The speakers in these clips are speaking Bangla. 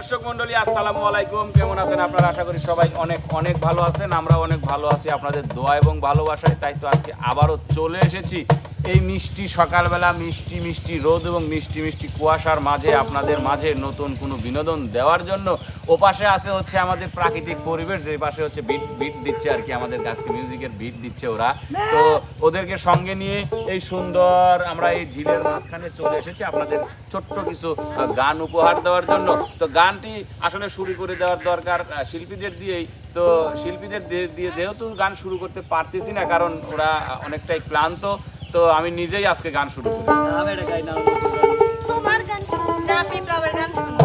দর্শক মন্ডলী আসসালামু আলাইকুম। কেমন আছেন আপনারা? আশা করি সবাই অনেক অনেক ভালো আছেন। আমরা অনেক ভালো আছি। আপনাদের দোয়া এবং ভালোবাসায় তাই তো আজকে আবারও চলে এসেছি। এই মিষ্টি সকালবেলা, মিষ্টি মিষ্টি রোদ এবং মিষ্টি মিষ্টি কুয়াশার মাঝে, আপনাদের মাঝে নতুন কোনো বিনোদন দেওয়ার জন্য ওপাশে আছে হচ্ছে আমাদের প্রাকৃতিক পরিবেশ, যে পাশে হচ্ছে বিট বিট দিচ্ছে আর কি আমাদের গাছকে মিউজিকের বিট দিচ্ছে ওরা। তো ওদেরকে সঙ্গে নিয়ে এই সুন্দর আমরা এই ঝিলের মাঝখানে চলে এসেছি আপনাদের ছোট্ট কিছু গান উপহার দেওয়ার জন্য। তো গানটি আসলে শুরু করে দেওয়ার দরকার শিল্পীদের দিয়েই। তো শিল্পীদের দিয়ে- দিয়ে যেহেতু গান শুরু করতে পারতেছি না, কারণ ওরা অনেকটাই ক্লান্ত তো আমি নিজেই আজকে গান শুরু করি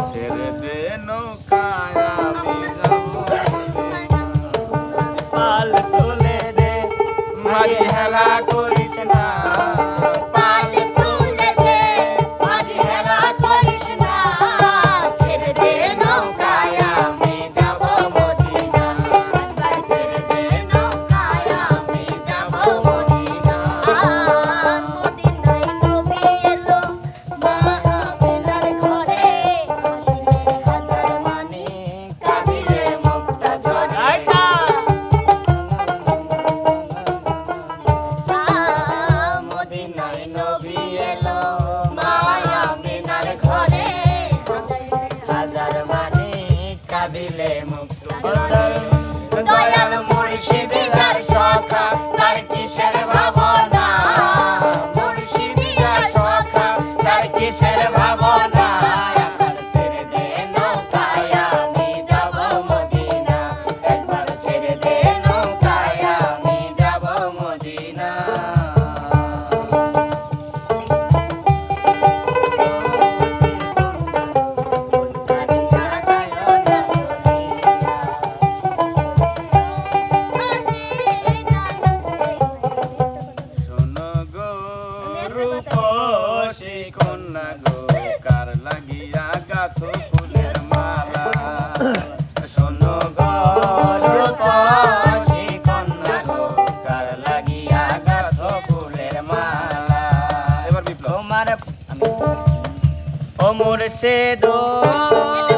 ছেড়ে দে নৌকায় আমি পাল তুলে দে মাঝি হেলা করিস না। ও মুর্শিদ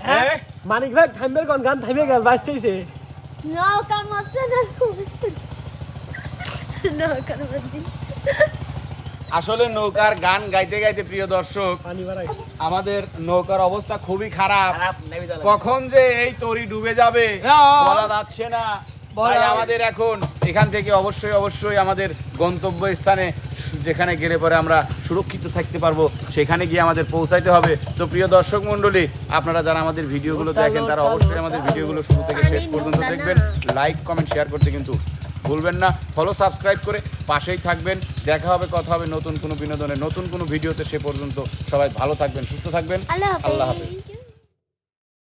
হ্যাঁ? আসলে নৌকার গান গাইতে গাইতে প্রিয় দর্শক আমাদের নৌকার অবস্থা খুবই খারাপ। কখন যে এই তরি ডুবে যাবে বলা যাচ্ছে না। তাই আমাদের এখন এখান থেকে অবশ্যই অবশ্যই আমাদের গন্তব্য স্থানে যেখানে গেলে পরে আমরা সুরক্ষিত থাকতে পারব সেখানে গিয়ে আমাদের পৌঁছাইতে হবে। তো প্রিয় দর্শক মণ্ডলী আপনারা যারা আমাদের ভিডিওগুলো দেখেন তারা অবশ্যই আমাদের ভিডিওগুলো শুরু থেকে শেষ পর্যন্ত দেখবেন। লাইক কমেন্ট শেয়ার করতে কিন্তু ভুলবেন না। ফলো সাবস্ক্রাইব করে পাশেই থাকবেন। দেখা হবে কথা হবে নতুন কোনো বিনোদনে নতুন কোনো ভিডিওতে সে পর্যন্ত। সবাই ভালো থাকবেন সুস্থ থাকবেন। আল্লাহ হাফেজ।